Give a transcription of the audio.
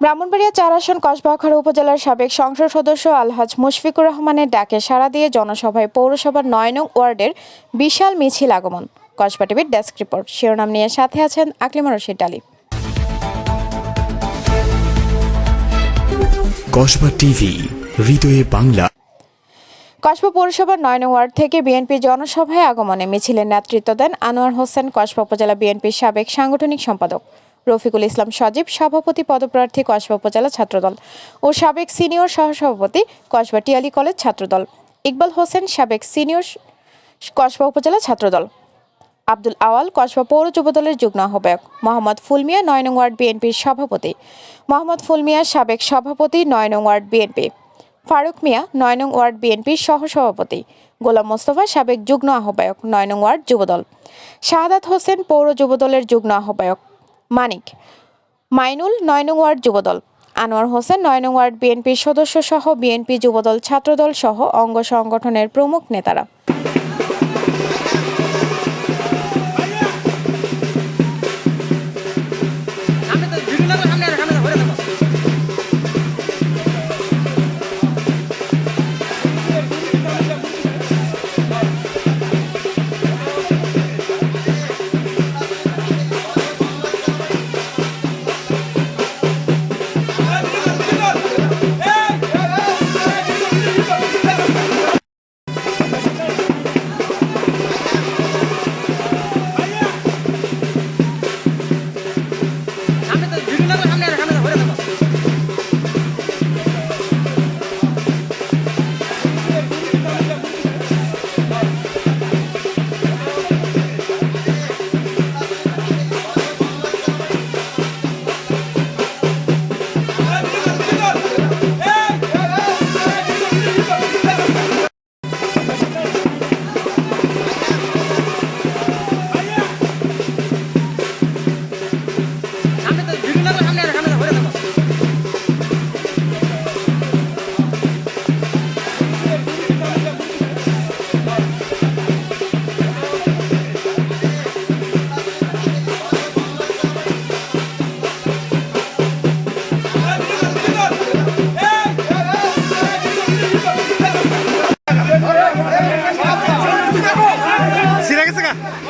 ব্রাহ্মণবাড়িয়া চার আসন কসবাখার উপজেলার সাবেক সংসদ সদস্য আলহাজ মুশফিকুর রহমানের ডাকে সাড়া দিয়ে জনসভায় পৌরসভার নয় নং ওয়ার্ডের বিশাল মিছিল আগমন। কসবা টিভির ডেস্ক রিপোর্ট। শিরোনাম নিয়ে সাথে আছেন আকলিমা রশিদ ডালি কসবা টিভি হৃদয়ে বাংলা। কসবা পৌরসভার নয় নং ওয়ার্ড থেকে বিএনপি জনসভায় আগমনে মিছিলের নেতৃত্ব দেন আনোয়ার হোসেন। কসবা উপজেলা বিএনপির সাবেক সাংগঠনিক সম্পাদক। রফিকুল ইসলাম সজীব, সভাপতি পদপ্রার্থী কসবা উপজেলা ছাত্রদল ও সাবেক সিনিয়র সহসভাপতি কসবা টিয়ালি কলেজ ছাত্রদল। ইকবাল হোসেন, সাবেক সিনিয়র কসবা উপজেলা ছাত্রদল। আব্দুল আওয়াল, কসবা পৌর যুবদলের যুগ্ম আহ্বায়ক। মোহাম্মদ ফুলমিয়া, নয় নং ওয়ার্ড বিএনপির সভাপতি। মোহাম্মদ ফুলমিয়া, সাবেক সভাপতি, নয় নং ওয়ার্ড বিএনপি। ফারুক মিয়া, নয় নং ওয়ার্ড বিএনপির সহসভাপতি। গোলাম মোস্তফা, সাবেক যুগ্ম আহ্বায়ক, নয় নং ওয়ার্ড যুবদল। শাহাদাত হোসেন, পৌর যুবদলের যুগ্ম আহ্বায়ক। মানিক। মাইনুল নয় নং ওয়ার্ড যুবদল। আনোয়ার হোসেন নয় নং ওয়ার্ড বিএনপির সদস্য সহ বিএনপি যুবদল ছাত্রদল সহ অঙ্গ সংগঠনের প্রমুখ নেতারা। Yeah.